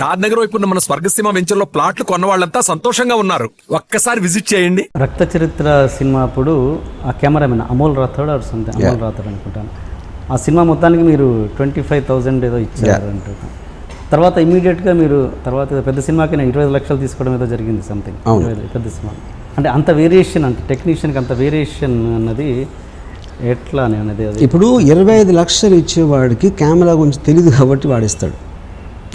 షాద్ నగర్ వైపు ఉన్న మన స్వర్గసీమ వెంచర్లో ప్లాట్లు కొన్న వాళ్ళంతా సంతోషంగా ఉన్నారు. ఒక్కసారి విజిట్ చేయండి. రక్త చరిత్ర సినిమా అప్పుడు ఆ cameraman Amol Rathod or something Amol Rathod అనుకుంటాను. ఆ సినిమా మొత్తానికి మీరు ట్వంటీ ఫైవ్ థౌజండ్ ఏదో ఇచ్చారు అంటున్నాను తర్వాత ఇమీడియట్గా మీరు తర్వాత ఏదో పెద్ద సినిమాకి నేను ఇరవై ఐదు లక్షలు తీసుకోవడం ఏదో జరిగింది సంథింగ్ పెద్ద సినిమా. అంటే అంత వేరియేషన్ అంటే టెక్నీషియన్కి అంత వేరియేషన్ అన్నది ఎట్లా అని అనేది అది. ఇప్పుడు ఇరవై ఐదు లక్షలు ఇచ్చేవాడికి కెమెరా గురించి తెలియదు కాబట్టి వాడిస్తాడు.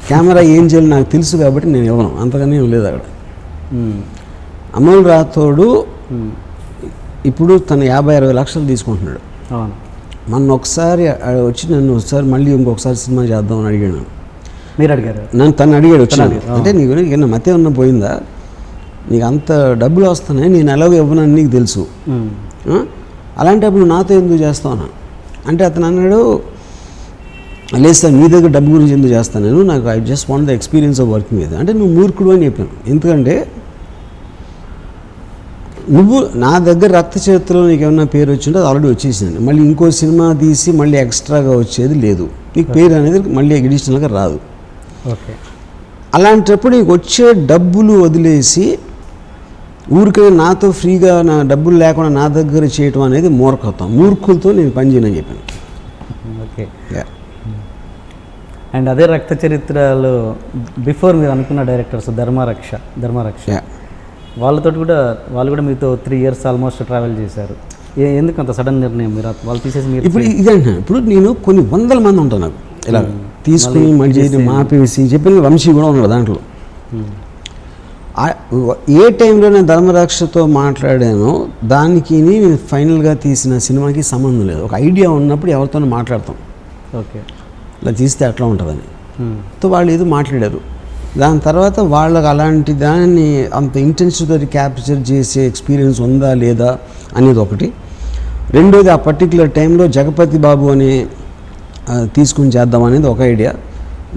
కెమెరా ఏం చేయాలి నాకు తెలుసు కాబట్టి నేను ఇవ్వను. అంతకని ఏం లేదు అక్కడ. అమల్ రాథోడు. ఇప్పుడు తను యాభై అరవై లక్షలు తీసుకుంటున్నాడు. మొన్న ఒకసారి వచ్చి నన్ను ఒకసారి మళ్ళీ ఇంకొకసారి సినిమా చేద్దామని అడిగాను మీరు అడిగారు? నన్ను తను అడిగాడు వచ్చి అడిగాడు, అంటే నీకు ఏమన్నా మతే ఉన్న పోయిందా? నీకు అంత డబ్బులు వస్తున్నాయి నేను ఎలాగో ఇవ్వనని నీకు తెలుసు? అలాంటప్పుడు నాతో ఎందుకు చేస్తావునా అంటే అతను అన్నాడు లేదు సార్ మీ దగ్గర డబ్బు గురించి ఎందుకు చేస్తాను నేను? నాకు I just want the experience of working with అంటే నువ్వు మూర్ఖుడు అని చెప్పాను. ఎందుకంటే నువ్వు నా దగ్గర రక్త చేతిలో నీకు ఏమన్నా పేరు వచ్చింటే అది ఆల్రెడీ వచ్చేసింది. మళ్ళీ ఇంకో సినిమా తీసి మళ్ళీ ఎక్స్ట్రాగా వచ్చేది లేదు. నీకు పేరు అనేది మళ్ళీ ఎడిషనల్గా రాదు. ఓకే. అలాంటప్పుడు నీకు వచ్చే డబ్బులు వదిలేసి ఊరికే నాతో ఫ్రీగా నా డబ్బులు లేకుండా నా దగ్గర చేయటం అనేది మూర్ఖత్వం. మూర్ఖులతో నేను పని చేయనని చెప్పాను. ఓకే. అండ్ అదే రక్త చరిత్రలో బిఫోర్ మీరు అనుకున్న డైరెక్టర్స్ ధర్మరక్ష ధర్మరక్ష. వాళ్ళతో కూడా వాళ్ళు కూడా మీతో త్రీ ఇయర్స్ ఆల్మోస్ట్ ట్రావెల్ చేశారు. ఎందుకు అంత సడన్ నిర్ణయం మీరు? వాళ్ళు తీసేసి మీరు ఇప్పుడు ఇది ఇప్పుడు నేను కొన్ని వందల మంది ఉంటాను నాకు. ఇలా తీసుకుని మళ్ళీ మాపేసి చెప్పిన వంశీ కూడా ఉన్నాడు దాంట్లో. ఏ టైంలో నేను ధర్మరక్షతో మాట్లాడానో దానికి నేను ఫైనల్గా తీసిన సినిమాకి సంబంధం లేదు. ఒక ఐడియా ఉన్నప్పుడు ఎవరితోనో మాట్లాడతాం. ఓకే. ఇలా తీస్తే అట్లా ఉంటుందని. తో వాళ్ళు ఏదో మాట్లాడారు. దాని తర్వాత వాళ్ళకి అలాంటి దాన్ని అంత ఇంటెన్సివ్తో క్యాప్చర్ చేసే ఎక్స్పీరియన్స్ ఉందా లేదా అనేది ఒకటి. రెండోది ఆ పర్టికులర్ టైంలో జగపతి బాబు అని తీసుకుని చేద్దాం అనేది ఒక ఐడియా.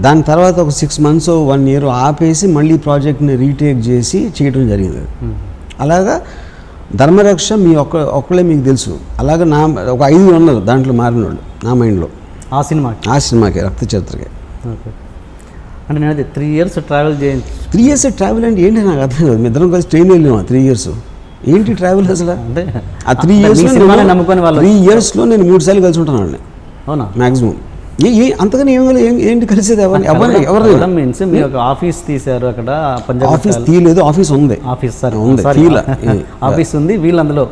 దాని తర్వాత ఒక సిక్స్ మంత్స్ వన్ ఇయర్ ఆపేసి మళ్ళీ ప్రాజెక్ట్ని రీటేక్ చేసి చేయడం జరిగింది. అలాగా ధర్మరక్ష మీ ఒక్క ఒక్కళ్ళే మీకు తెలుసు. అలాగా నా ఒక ఐదు ఉన్నారు దాంట్లో మారిన వాళ్ళు నా మైండ్లో. ఆ సినిమాకి? ఆ సినిమాకి రక్త చరిత్రకి ఓకే. అంటే నేను అదే త్రీ ఇయర్స్ ట్రావెల్ చేయించి త్రీ ఇయర్స్ ట్రావెల్ అంటే ఏంటి నాకు అర్థం కాదు. మీ ఇద్దరం కలిసి ట్రైన్ వెళ్ళాము త్రీ ఇయర్స్. ఏంటి ట్రావెల్ అసలు? అంటే ఆ త్రీ ఇయర్స్ మీ నమ్ముకొని వాళ్ళు. త్రీ ఇయర్స్లో నేను మూడు సార్లు కలిసి ఉంటాను వాళ్ళని. అవునా? మ్యాక్సిమం ఏ ఏ అంతగానే ఏం ఏంటి కలిసేది? ఎవరిని ఎవరిని ఎవరిని? మీన్స్ మీరు ఒక ఆఫీస్ తీశారు అక్కడ పంజాబ్ ఆఫీస్ తీయలేదు ఆఫీస్ ఉంది. Office sir. ఉంది. ఆఫీస్ ఉంది వీళ్ళు అందులో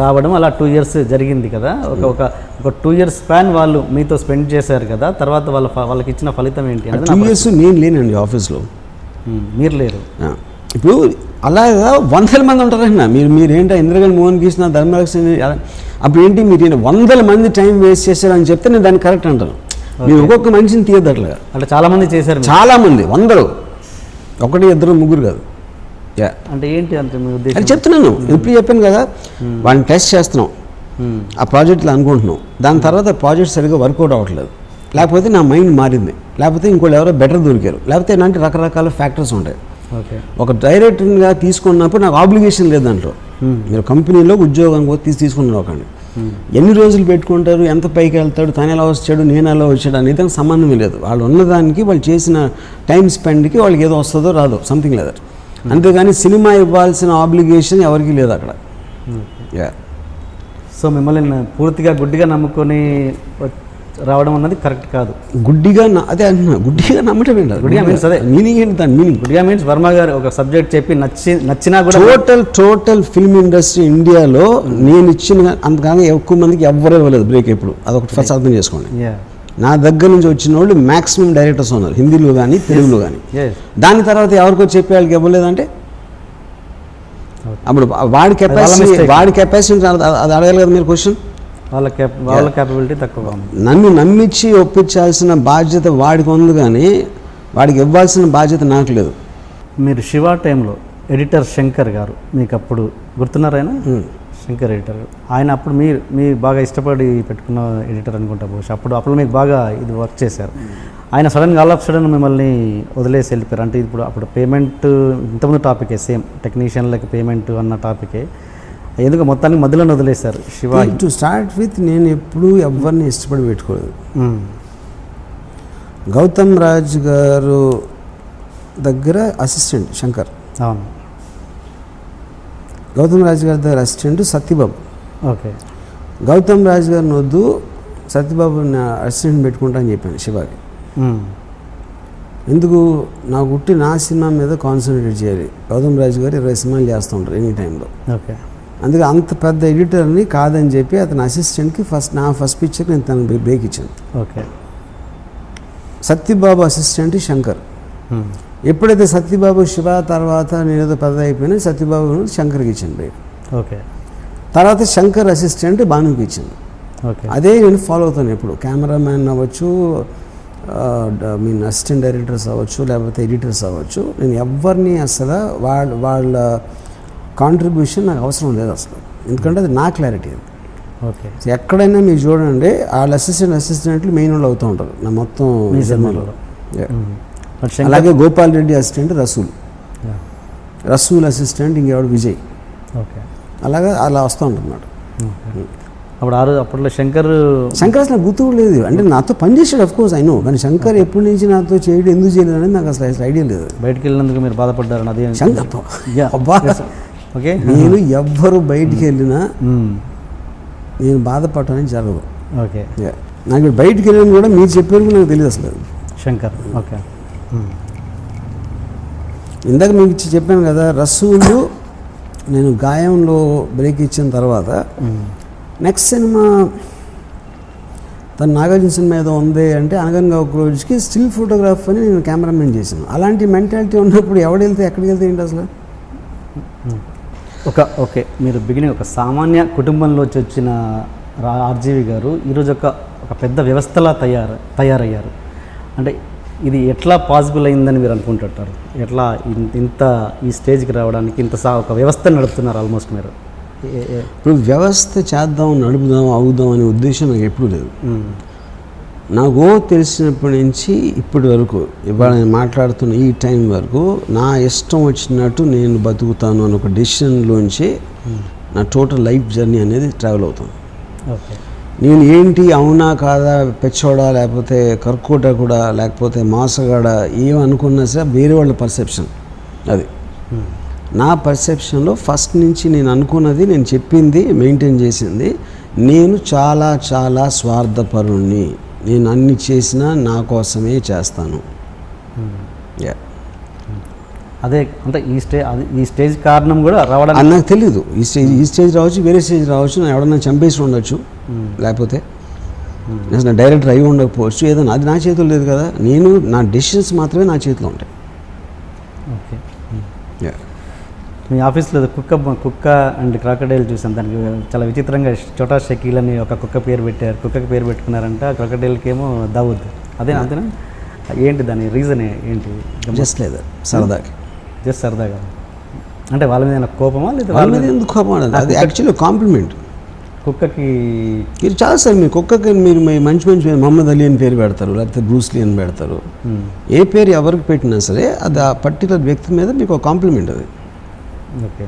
రావడం అలా టూ ఇయర్స్ జరిగింది కదా. ఒక ఒక ఒక టూ ఇయర్స్ స్పాన్ వాళ్ళు మీతో స్పెండ్ చేశారు కదా. తర్వాత వాళ్ళ వాళ్ళకి ఇచ్చిన ఫలితం ఏంటి టూ ఇయర్స్ నేను లేనండి ఆఫీస్లో మీరు లేరు. ఇప్పుడు అలాగా వందల మంది ఉంటారండి మీరు మీరు ఏంటో ఇంద్రగండి మోహన్ కృష్ణ ధర్మరక్ష అప్పుడు ఏంటి మీరు వందల మంది టైం వేస్ట్ చేశారని చెప్తే నేను దాన్ని కరెక్ట్ అంటాను. మీరు ఒక్కొక్క మనిషిని తీయద్దు అట్లాగా అంటే చాలా మంది చేశారు. చాలా మంది వందలు. ఒకటి ఇద్దరు ముగ్గురు కాదు. అంటే ఏంటి మీ ఉద్దేశం? అది చెప్తున్నాను. ఇప్పుడు చెప్పాను కదా వాడిని టెస్ట్ చేస్తున్నాం. ఆ ప్రాజెక్టులు అనుకుంటున్నాం. దాని తర్వాత ప్రాజెక్ట్ సరిగ్గా వర్కౌట్ అవ్వట్లేదు. లేకపోతే నా మైండ్ మారింది. లేకపోతే ఇంకోళ్ళు ఎవరో బెటర్ దొరికారు. లేకపోతే ఇలాంటి రకరకాల ఫ్యాక్టర్స్ ఉంటాయి. ఒక డైరెక్టర్గా తీసుకున్నప్పుడు నాకు ఆబ్లిగేషన్ లేదు దాంట్లో. మీరు కంపెనీలో ఉద్యోగం తీసి తీసుకున్నారు ఒకండి ఎన్ని రోజులు పెట్టుకుంటారు? ఎంత పైకి వెళ్తాడు? తను ఎలా వచ్చాడు? నేను ఎలా వచ్చాడు? అనేది దానికి సంబంధమే లేదు. వాళ్ళు ఉన్నదానికి వాళ్ళు చేసిన టైం స్పెండ్కి వాళ్ళకి ఏదో వస్తుందో రాదో సంథింగ్ లేదు అంతేగాని సినిమా ఇవ్వాల్సిన ఆబ్లిగేషన్ ఎవరికీ లేదు అక్కడ. యా సో మిమ్మల్ని న- పూర్తిగా గుడ్డిగా నమ్ముకొని రావడం అన్నది కరెక్ట్ కాదు. గుడ్డిగా అదే అంటున్నా గుడ్డిగా నమ్మటం ఏంటి గుడ్డిగా means అదే. మీనింగ్ ఏంటి దాని మీనింగ్? గుడ్డిగా మీన్స్ వర్మ గారు ఒక సబ్జెక్ట్ చెప్పి నచ్చి నచ్చినా కూడా టోటల్ టోటల్ ఫిల్మ్ ఇండస్ట్రీ ఇండియాలో నేను ఇచ్చిన అంతకన్నా ఎక్కువ మందికి ఎవ్వరూ ఇవ్వలేదు బ్రేక్ ఎప్పుడు అదొకటి ఫస్ట్ అర్థం చేసుకోండి. యా నా దగ్గర నుంచి వచ్చిన వాళ్ళు మాక్సిమం డైరెక్టర్స్ ఉన్నారు హిందీలో కానీ తెలుగులో కానీ దాని తర్వాత ఎవరికో చెప్పే వాళ్ళకి ఇవ్వలేదంటే? అప్పుడు వాడి కెపాసిటీ. వాడి కెపాసిటీ అది అడగాలి కదా మీరు క్వశ్చన్ వాళ్ళ వాళ్ళ క్యాపబిలిటీ తక్కువగా ఉంది. నన్ను నమ్మించి ఒప్పించాల్సిన బాధ్యత వాడికి ఉంది కానీ వాడికి ఇవ్వాల్సిన బాధ్యత నాకు లేదు. మీరు శివ టైంలో ఎడిటర్ శంకర్ గారు మీకు అప్పుడు గుర్తున్నారాయన శంకర్ ఎడిటర్. ఆయన అప్పుడు మీరు మీరు బాగా ఇష్టపడి పెట్టుకున్న ఎడిటర్ అనుకుంటా బహుశా. అప్పుడు అప్పుడు మీకు బాగా ఇది వర్క్ చేశారు. ఆయన సడన్గా ఆల్ ఆఫ్ సడన్ మిమ్మల్ని వదిలేసి వెళ్ళిపోయారు. అంటే ఇప్పుడు అప్పుడు పేమెంట్ ఇంతకుముందు టాపికే సేమ్ టెక్నీషియన్లకి పేమెంట్ అన్న టాపికే. ఎందుకు మొత్తానికి మధ్యలో వదిలేశారు శివ టు స్టార్ట్ విత్ నేను ఎప్పుడూ ఎవరిని ఇష్టపడి పెట్టుకోలేదు. గౌతమ్ రాజ్ గారు దగ్గర అసిస్టెంట్ శంకర్. అవును. గౌతమ్ రాజు గారి దగ్గర అసిస్టెంట్ సత్యబాబు. ఓకే. గౌతమ్ రాజు గారిని వద్దు సత్యబాబు నా అసిస్టెంట్ పెట్టుకుంటా అని చెప్పాను శివాకి. ఎందుకు? నాకు ఉట్టి నా సినిమా మీద కాన్సన్ట్రేట్ చేయాలి. గౌతమ్ రాజు గారు ఇరవై సినిమాలు చేస్తుంటారు ఎనీ టైంలో ఓకే. అందుకే అంత పెద్ద ఎడిటర్ని కాదని చెప్పి అతని అసిస్టెంట్కి ఫస్ట్ నా ఫస్ట్ పిక్చర్కి నేను తనకు బ్రేక్ ఇచ్చాను. ఓకే. సత్యబాబు అసిస్టెంట్ శంకర్. ఎప్పుడైతే సత్యబాబు శివ తర్వాత నేను ఏదో పెద్ద అయిపోయినా సత్యబాబు శంకర్కి ఇచ్చాను బ్రేక్ ఓకే. తర్వాత శంకర్ అసిస్టెంట్ భానుకి ఇచ్చాను. ఓకే. అదే నేను ఫాలో అవుతాను ఎప్పుడు. కెమెరామ్యాన్ అవ్వచ్చు మీన్ అసిస్టెంట్ డైరెక్టర్స్ అవ్వచ్చు లేకపోతే ఎడిటర్స్ అవ్వచ్చు. నేను ఎవరిని అసలు వాళ్ళ వాళ్ళ కాంట్రిబ్యూషన్ నాకు అవసరం లేదు అసలు. ఎందుకంటే అది నా క్లారిటీ అది. ఓకే. ఎక్కడైనా మీరు చూడండి వాళ్ళ అసిస్టెంట్ అసిస్టెంట్లు మెయిన్ వాళ్ళు అవుతూ ఉంటారు. నా మొత్తం సినిమాలో. అలాగే గోపాల్ రెడ్డి అసిస్టెంట్ రసూల్. రసూల్ అసిస్టెంట్ ఇంకెవడు? విజయ్. ఓకే అలాగా అలా వస్తూ ఉంటున్నాడు. అప్పుడు ఆ రోజు అప్పట్లో శంకర్ శంకర్ అసలు గుర్తు లేదు. అంటే నాతో పనిచేసాడు అఫ్ కోర్స్ అయినో కానీ శంకర్ ఎప్పటి నుంచి నాతో చేయడం ఎందుకు చేయలేదు అనేది నాకు అసలు అసలు ఐడియా లేదు. బయటికి వెళ్ళినందుకు మీరు బాధపడ్డారని అదే శంకర్ Yeah. అబ్బా. ఓకే నేను ఎవ్వరు బయటికి వెళ్ళినా మ్మ్. నేను బాధపడటానికి జరగదు. ఓకే. నాకు బయటికి వెళ్ళిన కూడా మీరు చెప్పారు నాకు తెలియదు అసలు. శంకర్. ఓకే. ఇందాక మీకు ఇచ్చి చెప్పాను కదా రసూలు నేను గాయంలో బ్రేక్ ఇచ్చిన తర్వాత నెక్స్ట్ సినిమా తను నాగార్జున సినిమా ఏదో ఉంది అంటే అనగనగా ఒక రోజుకి స్టిల్ ఫోటోగ్రాఫ్ అని నేను కెమెరామెన్ చేశాను. అలాంటి మెంటాలిటీ ఉన్నప్పుడు ఎవడు వెళ్తే ఎక్కడికి వెళ్తే ఏంటి అసలు? ఒక ఓకే మీరు బిగినింగ్ ఒక సామాన్య కుటుంబంలో వచ్చిన రా ఆర్జీవి గారు ఈరోజు ఒక ఒక పెద్ద వ్యవస్థలా తయారు తయారయ్యారు. అంటే ఇది ఎట్లా పాసిబుల్ అయిందని మీరు అనుకుంటుంటారు? ఎట్లా ఇంత ఈ స్టేజ్కి రావడానికి ఇంత సా ఒక వ్యవస్థ నడుపుతున్నారు ఆల్మోస్ట్ మీరు? ఇప్పుడు వ్యవస్థ చేద్దాం నడుపుదాం అవుదాం అనే ఉద్దేశం నాకు ఎప్పుడూ లేదు. నాకు తెలిసినప్పటి నుంచి ఇప్పటి వరకు ఇవాళ నేను మాట్లాడుతున్న ఈ టైం వరకు నా ఇష్టం వచ్చినట్టు నేను బతుకుతాను అని ఒక డెసిషన్లోంచి నా టోటల్ లైఫ్ జర్నీ అనేది ట్రావెల్ అవుతాను ఓకే. నేను ఏంటి అవునా కాదా పెచ్చోడా లేకపోతే కర్కోట కూడా లేకపోతే మాసగాడ ఏమనుకున్నా సరే వేరే వాళ్ళ పర్సెప్షన్ అది. నా పర్సెప్షన్లో ఫస్ట్ నుంచి నేను అనుకున్నది నేను చెప్పింది మెయింటైన్ చేసింది నేను చాలా చాలా స్వార్థపరుణ్ణి నేను అన్ని చేసినా నా కోసమే చేస్తాను. యా అదే అంటే ఈ స్టేజ్ అది ఈ స్టేజ్ కారణం కూడా రావడానికి నాకు తెలీదు ఈ స్టేజ్ ఈ స్టేజ్ రావచ్చు వేరే స్టేజ్ రావచ్చు నేను ఎవడన్నా చంపేసి ఉండొచ్చు. లేకపోతే అసలు నా డైరెక్టర్ అయి ఉండకపోవచ్చు. ఏదైనా అది నా చేతిలో లేదు కదా. నేను నా డెసిషన్స్ మాత్రమే నా చేతిలో ఉంటాయి. ఓకే యా మీ ఆఫీస్లో ఏదో కుక్క కుక్క అండ్ క్రాకడైల్ చూసాను దానికి చాలా విచిత్రంగా చోటా షకీల్ అని ఒక కుక్క పేరు పెట్టారు. కుక్కకి పేరు పెట్టుకున్నారంట. క్రొకడైల్కి ఏమో దావుద్. అదే అంతేనా? ఏంటి దాని రీజన్ ఏంటి? జస్ట్ లేదు. సరదాకి. జస్ట్ సరదాగా. అంటే వాళ్ళ మీద కోపమా? లేదా వాళ్ళ మీద ఎందుకు కోపం? అది యాక్చువల్లీ కాంప్లిమెంట్ కుక్కకి మీరు చాలా సార్ మీ కుక్కకి మీరు మీ మంచి మంచి పేరు మహమ్మద్ అలీ అని పేరు పెడతారు లేకపోతే బ్రూస్లీ అని పెడతారు. మ్మ్. ఏ పేరు ఎవరికి పెట్టినా సరే అది ఆ పర్టికులర్ వ్యక్తి మీద మీకు ఒక కాంప్లిమెంట్ అది. ఓకే.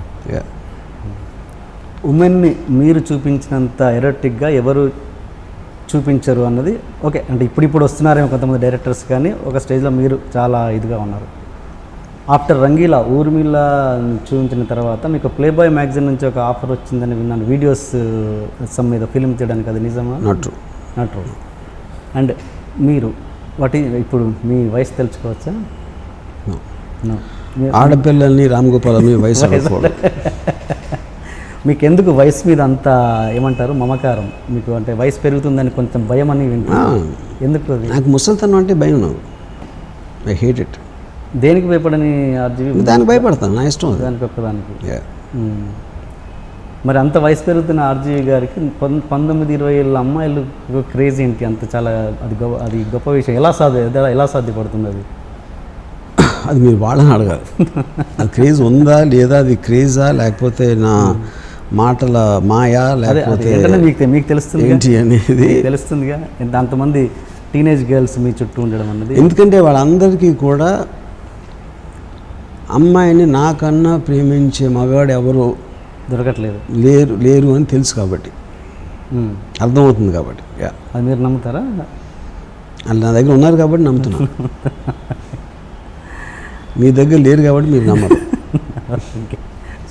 ఉమెన్ని మీరు చూపించినంత ఎరోటిక్గా ఎవరు చూపించరు అన్నది ఓకే. అంటే ఇప్పుడు ఇప్పుడు వస్తున్నారేమో కొంతమంది డైరెక్టర్స్ కానీ ఒక స్టేజ్లో మీరు చాలా ఇదిగా ఉన్నారు. ఆఫ్టర్ రంగీలా ఊర్మిళ చూపించిన తర్వాత మీకు ప్లే బాయ్ మ్యాగజైన్ నుంచి ఒక ఆఫర్ వచ్చిందని విన్నాను. వీడియోస్ సమ్ మీద ఫిల్మ్ చేయడానికి అది నిజమా? నాట్ నాట్ అండ్ మీరు వాటి ఇప్పుడు మీ వయసు తెలుసుకోవచ్చా? ఆడపిల్లల్ని రామ్ గోపాల్ మీ వయసు. మీకు ఎందుకు వయసు మీద అంత ఏమంటారు? మమకారం. మీకు అంటే వయసు పెరుగుతుందని కొంచెం భయం అని వింటున్నాను ఎందుకు నాకు ముసలితనం అంటే భయం నాకు. ఐ హేట్ ఇట్ దేనికి భయపడని ఆర్జీవి దానికి భయపడతాను నా ఇష్టం దానికి ఒక్కదానికి. మరి అంత వయసు పెరుగుతున్న ఆర్జీవి గారికి పంతొమ్మిది ఇరవై ఏళ్ళ అమ్మాయిలు క్రేజ్ ఏంటి? అంత చాలా అది గొప్ప అది గొప్ప విషయం. ఎలా సాధ్య ఎలా- సాధ్యపడుతుంది అది? అది మీరు వాళ్ళని అడగాలి. అది క్రేజ్ ఉందా లేదా? అది క్రేజా? లేకపోతే నా మాటల మాయా? లేకపోతే మీకు మీకు తెలుస్తుంది ఏంటి అనేది? తెలుస్తుందిగా? అంతమంది టీనేజ్ గర్ల్స్ మీ చుట్టూ ఉండడం అన్నది? ఎందుకంటే వాళ్ళందరికీ కూడా అమ్మాయిని నాకన్నా ప్రేమించే మగాడు ఎవరు దొరకట్లేదు. లేరు లేరు అని తెలుసు కాబట్టి. అర్థమవుతుంది కాబట్టి యా. అది మీరు నమ్ముతారా? వాళ్ళు నా దగ్గర ఉన్నారు కాబట్టి నమ్ముతున్నాను. మీ దగ్గర లేరు కాబట్టి మీరు నమ్మరు.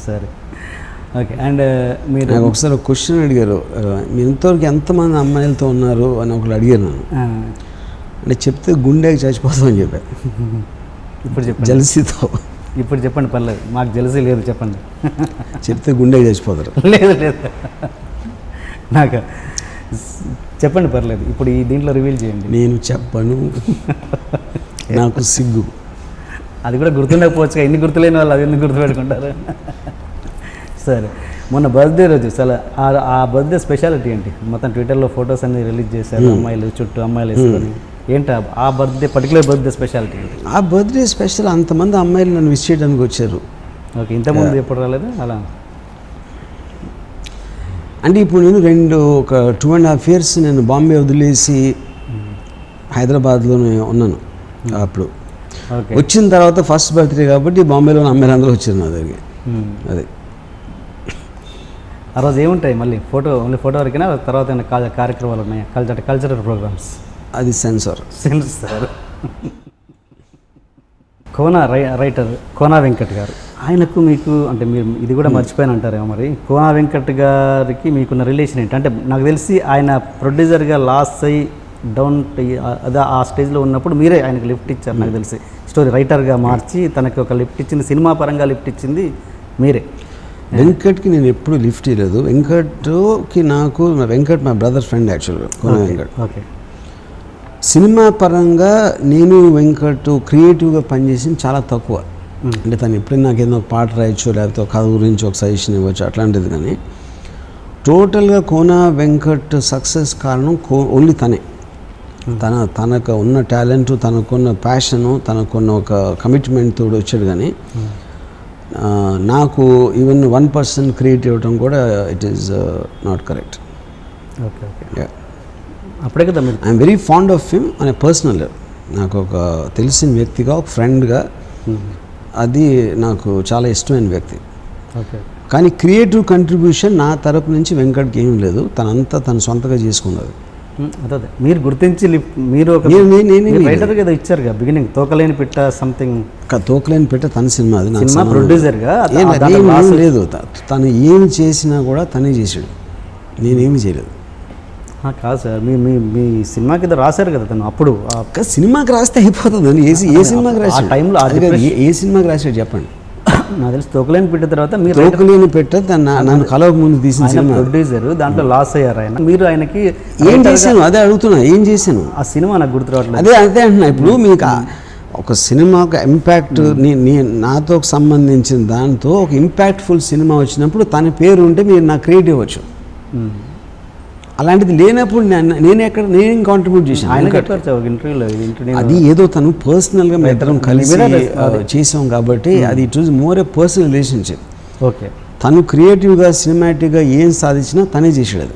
సరే. ఓకే అండ్ మీరు నాకు ఒకసారి ఒక క్వశ్చన్ అడిగారు. మీరు ఇంతవరకు ఎంతమంది అమ్మాయిలతో ఉన్నారు అని నన్ను. ఆ, అంటే చెప్తే గుండెకి చచ్చిపోతామని చెప్పారు ఇప్పుడు చెప్పండి. జలసీతో. ఇప్పుడు చెప్పండి పర్లేదు. మాకు తెలిసి లేదు చెప్పండి. చెప్తే గుండెకి చచ్చిపోతారు. లేదు లేదు. నాకు చెప్పండి పర్లేదు. ఇప్పుడు ఈ దీంట్లో రివీల్ చేయండి. నేను చెప్పను. నాకు సిగ్గు. అది కూడా గుర్తుండకపోవచ్చు ఇన్ని గుర్తులేని వాళ్ళు అది ఎందుకు గుర్తుపెట్టుకుంటారు? సరే. మొన్న బర్త్డే రోజు చాలా ఆ- ఆ బర్త్డే స్పెషాలిటీ ఏంటి? మొత్తం ట్విట్టర్లో ఫొటోస్ అన్ని రిలీజ్ చేశారు. అమ్మాయిలు చుట్టూ అమ్మాయిలు వేసుకొని. ఏంటి ఆ- బర్త్డే పర్టికులర్ బర్త్డే స్పెషాలిటీ ఆ బర్త్డే స్పెషల్ అంతమంది అమ్మాయిలు నన్ను విష్ చేయడానికి వచ్చారు. ఓకే ఇంతకుముందు ఎప్పుడు రాలేదు? అలా. అంటే ఇప్పుడు నేను రెండు ఒక టూ అండ్ హాఫ్ ఇయర్స్ నేను బాంబే వదిలేసి హైదరాబాద్లోనే ఉన్నాను అప్పుడు. ఓకే. వచ్చిన తర్వాత ఫస్ట్ బర్త్డే కాబట్టి బాంబేలో అమ్మాయిలు అందరూ వచ్చారు నా దగ్గరికి. మ్మ్. అదే. ఆ రోజు ఏముంటాయి మళ్ళీ? ఫోటో ఓన్లీ ఫోటో వరకేనా? తర్వాత ఏమైనా కార్యక్రమాలు ఉన్నాయా? కల్చర్ కల్చరల్ ప్రోగ్రామ్స్ అది సెన్సార్. సార్ కోనా రై రైటర్ కోనా వెంకట్ గారు. ఆయనకు మీకు అంటే మీరు ఇది కూడా మర్చిపోయిన అంటారేమో మరి. కోనా వెంకట్ గారికి మీకున్న రిలేషన్ ఏంటి? అంటే నాకు తెలిసి ఆయన ప్రొడ్యూసర్గా లాస్ అయ్యి డౌన్ అదే ఆ స్టేజ్లో ఉన్నప్పుడు మీరే ఆయనకు లిఫ్ట్ ఇచ్చారు నాకు తెలిసి. స్టోరీ రైటర్గా మార్చి తనకి ఒక లిఫ్ట్ ఇచ్చింది సినిమా పరంగా లిఫ్ట్ ఇచ్చింది మీరే. వెంకట్కి నేను ఎప్పుడు లిఫ్ట్ ఇవ్వలేదు వెంకట్కి నాకు నా వెంకట్ మా బ్రదర్ ఫ్రెండ్ యాక్చువల్గా కోన వెంకట్. ఓకే సినిమా పరంగా నేను వెంకట్ క్రియేటివ్గా పనిచేసింది చాలా తక్కువ. అంటే తను ఎప్పుడైనా నాకు ఏదో ఒక పాట రాయొచ్చు లేకపోతే ఒక కథ గురించి ఒక సజెషన్ ఇవ్వచ్చు అట్లాంటిది కానీ టోటల్గా కోన వెంకట్ సక్సెస్ కారణం కో ఓన్లీ తనే. తన తనకు ఉన్న టాలెంట్ తనకున్న ప్యాషను తనకున్న ఒక కమిట్మెంట్ తోడు వచ్చాడు కానీ నాకు ఈవెన్ వన్ పర్సన్ క్రియేట్ ఇవ్వడం కూడా it is not correct. Okay okay. అప్పుడే కదా మీరు. I'm very fond of him అనే పర్సనల్ నాకు ఒక తెలిసిన వ్యక్తిగా ఒక ఫ్రెండ్గా అది నాకు చాలా ఇష్టమైన వ్యక్తి. ఓకే. కానీ క్రియేటివ్ కంట్రిబ్యూషన్ నా తరపు నుంచి వెంకట్కి ఏమీ లేదు. తనంతా తన సొంతగా చేసుకున్నది. అదే మీరు గుర్తించి మీరు. రైటర్ కదా ఇచ్చారు బిగినింగ్ తోకలేని పిట్ట సంథింగ్ తోకలేని పెట్ట తన సినిమా అది సినిమా ప్రొడ్యూసర్గా లేదు. ఏం- ఏం తను ఏమి చేసినా కూడా తనే చేసాడు నేనేమి చేయలేదు. కాదు సార్ మీ మీ మీ సినిమాకి ఏదో రాశారు కదా తను అప్పుడు. సినిమాకి రాస్తే అయిపోతుంది అని ఏ ఏ సినిమాకి రాశాడు? టైంలో అది కాదు, ఏ- ఏ సినిమాకి రాశాడు చెప్పండి? నాకు తెలిసి తోకలేని పిట్ట తర్వాత మీరు తోకలేని పెట్ట తన నన్ను కలవక ముందు తీసిన ఆయన సినిమా. ప్రొడ్యూసర్ దాంట్లో లాస్ అయ్యారు ఆయన. మీరు ఆయనకి ఏం చేశాను? అదే అడుగుతున్నా ఏం చేశాను? ఆ సినిమా నాకు గుర్తు రావట్లేదు. అదే అదే అంటున్నా ఇప్పుడు మీకు ఆ- ఒక సినిమా ఒక ఇంపాక్ట్ నీ నీ నాతో సంబంధించిన దాంతో ఒక ఇంపాక్ట్ఫుల్ సినిమా వచ్చినప్పుడు తన పేరు ఉంటే మీరు నాకు క్రియేట్ ఇవ్వచ్చు. అలాంటిది లేనప్పుడు నేను ఎక్కడ నేను కాంట్రిబ్యూట్ చేశాను? ఆయన అది ఏదో తను పర్సనల్గా మేము ఇద్దరం కలిసి చేసాం కాబట్టి అది it was more a personal relationship okay తను క్రియేటివ్గా సినిమాటిక్గా ఏం సాధించినా తనే చేసాడు అది.